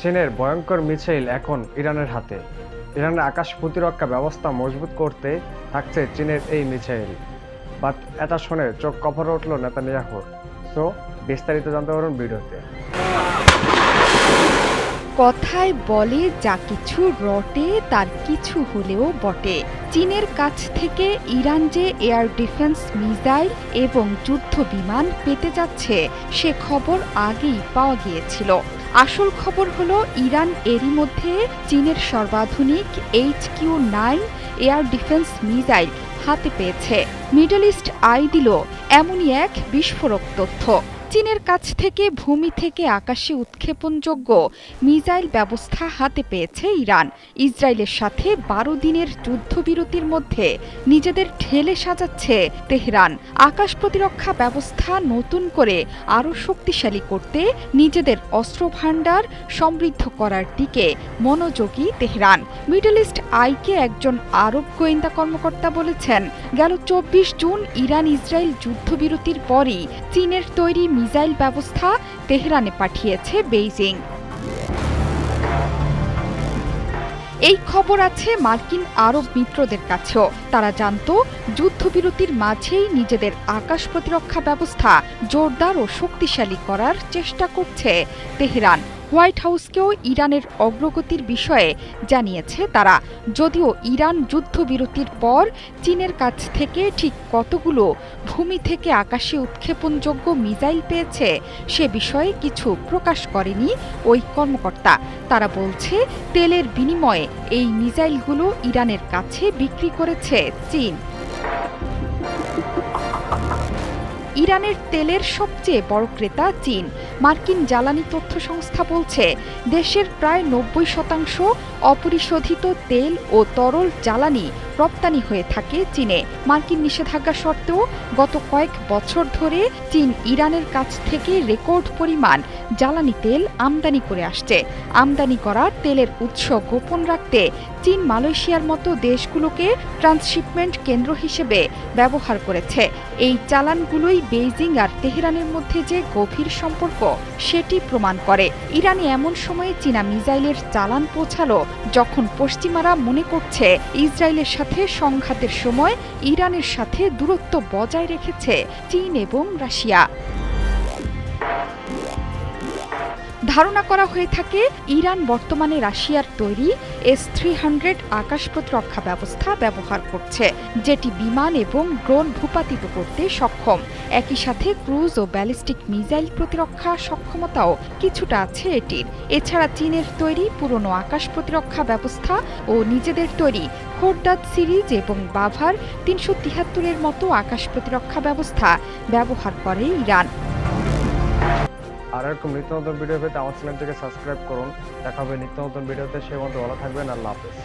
চীনের ভয়ঙ্কর মিসাইল এখন ইরানের হাতে। ইরানের আকাশ প্রতিরক্ষা ব্যবস্থা মজবুত করতে থাকছে চীনের এই মিসাইল বাট এটা শুনে চোখ কপরে উঠল নেতানিয়াহুর সো, বিস্তারিত জানতে পারুন ভিডিওতে। কথায় বলে যা কিছু রটে, তার কিছু হলেও বটে। চীনের কাছ থেকে ইরান যে এয়ার ডিফেন্স মিসাইল এবং যুদ্ধ বিমান পেতে যাচ্ছে, সে খবর আগেই পাওয়া গিয়েছিল। আসল খবর হলো, ইরান এরই মধ্যে চীনের সর্বাধুনিক H Q nine air defence missile হাতে পেয়েছে। মিডল ইস্ট আই দিল এমনই এক বিস্ফোরক তথ্য। চীনের কাছ থেকে ভূমি থেকে আকাশে উৎক্ষেপণযোগ্য মিসাইল ব্যবস্থা হাতে পেয়েছে ইরান। ইসরায়েলের সাথে বারো দিনের যুদ্ধবিরতির মধ্যে নিজেদের ঢেলে সাজাচ্ছে তেহরান। আকাশ প্রতিরক্ষা ব্যবস্থা নতুন করে আরও শক্তিশালী করতে নিজেদের অস্ত্র ভাণ্ডার সমৃদ্ধ করার দিকে মনোযোগী তেহরান। মিডল ইস্ট আইকে একজন আরব গোয়েন্দা কর্মকর্তা বলেছেন, গেল চব্বিশ জুন ইরান ইসরায়েল যুদ্ধবিরতির পরই চীনের তৈরি মিসাইল ব্যবস্থা তেহরানে পাঠিয়েছে বেইজিং। এই খবর আছে মার্কিন আরব মিত্রদের কাছেও। তারা জানত, যুদ্ধবিরতির মাঝেই নিজেদের আকাশ প্রতিরক্ষা ব্যবস্থা জোরদার ও শক্তিশালী করার চেষ্টা করছে তেহরান। হোয়াইট হাউসকেও ইরানের অগ্রগতির বিষয়ে জানিয়েছে তারা। যদিও ইরান যুদ্ধবিরতির পর চীনের কাছ থেকে ঠিক কতগুলো ভূমি থেকে আকাশে উৎক্ষেপণযোগ্য মিসাইল পেয়েছে, সে বিষয়ে কিছু প্রকাশ করেনি ওই কর্মকর্তা। তারা বলছে, তেলের বিনিময়ে এই মিসাইলগুলো ইরানের কাছে বিক্রি করেছে চীন। ইরানের তেলের সবচেয়ে বড় ক্রেতা চীন। মার্কিন জ্বালানি তথ্য সংস্থা বলছে, দেশের প্রায় নব্বই শতাংশ অপরিশোধিত তেল ও তরল জ্বালানি রপ্তানি হয়ে থাকে চীনে। মার্কিন নিষেধাজ্ঞা সত্ত্বেও গত কয়েক বছর ধরে চীন ইরানের কাছ থেকে রেকর্ড পরিমাণ জ্বালানি তেল আমদানি করে আসছে। আমদানি করা তেলের উৎস গোপন রাখতে চীন মালয়েশিয়ার মতো দেশগুলোকে ট্রান্সশিপমেন্ট কেন্দ্র হিসেবে ব্যবহার করেছে। এই চালানগুলোই বেইজিং আর তেহরানের মধ্যে যে গভীর সম্পর্ক, সেটি প্রমাণ করে। ইরানে এমন সময়ে চীনা মিসাইলের চালান পৌঁছালো যখন পশ্চিমারা মনে করছে ইসরায়েলের সাথে সংঘাতের সময় ইরানের সাথে দূরত্ব বজায় রেখেছে চীন এবং রাশিয়া। ধারণা করা হয়ে থাকে, ইরান বর্তমানে রাশিয়ার তৈরি এস থ্রি হান্ড্রেড আকাশ প্রতিরক্ষা ব্যবস্থা ব্যবহার করছে, যেটি বিমান এবং ড্রোন ভূপাতিত করতে সক্ষম। একই সাথে ক্রুজ ও ব্যালিস্টিক মিসাইল প্রতিরক্ষা সক্ষমতাও কিছুটা আছে এটির। এছাড়া চীনের তৈরি পুরনো আকাশ প্রতিরক্ষা ব্যবস্থা ও নিজেদের তৈরি খোরদাদ সিরিজ এবং বাভার তিনশো তিয়াত্তরের মতো আকাশ প্রতিরক্ষা ব্যবস্থা ব্যবহার করে ইরান। আর এরকম নিত্য নতুন ভিডিও পেতে আমার চ্যানেলটিকে সাবস্ক্রাইব করুন। দেখা হবে নিত্য নতুন ভিডিওতে সে মতো ভালো থাকবেন। আল্লাহ হাফেজ।